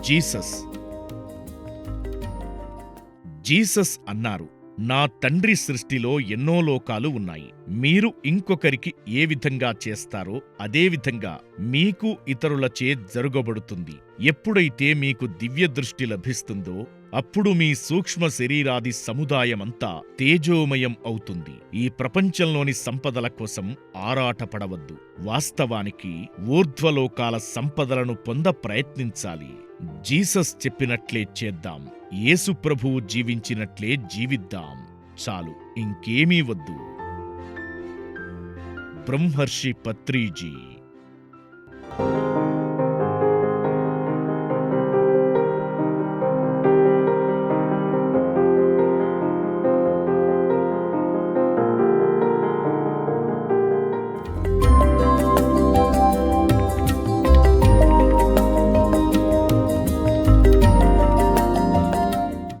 Jesus. Jesus అన్నారు నా తండ్రి సృష్టిలో ఎన్నో లోకాలు ఉన్నాయి. మీరు ఇంకొకరికి ఏ విధంగా చేస్తారో అదే విధంగా మీకు ఇతరులచే జరుగబడుతుంది. ఎప్పుడైతే మీకు దివ్య దృష్టి లభిస్తుందో అప్పుడు మీ సూక్ష్మ శరీరాది సముదాయమంతా తేజోమయం అవుతుంది. ఈ ప్రపంచంలోని సంపదల కోసం ఆరాటపడవద్దు. వాస్తవానికి ఊర్ధ్వలోకాల సంపదలను పొంద ప్రయత్నించాలి. జీసస్ చెప్పినట్లే చేద్దాం. యేసు ప్రభువు జీవించినట్లే జీవిద్దాం. చాలు ఇంకేమీ వద్దు. బ్రహ్మర్షి పత్రిజీ.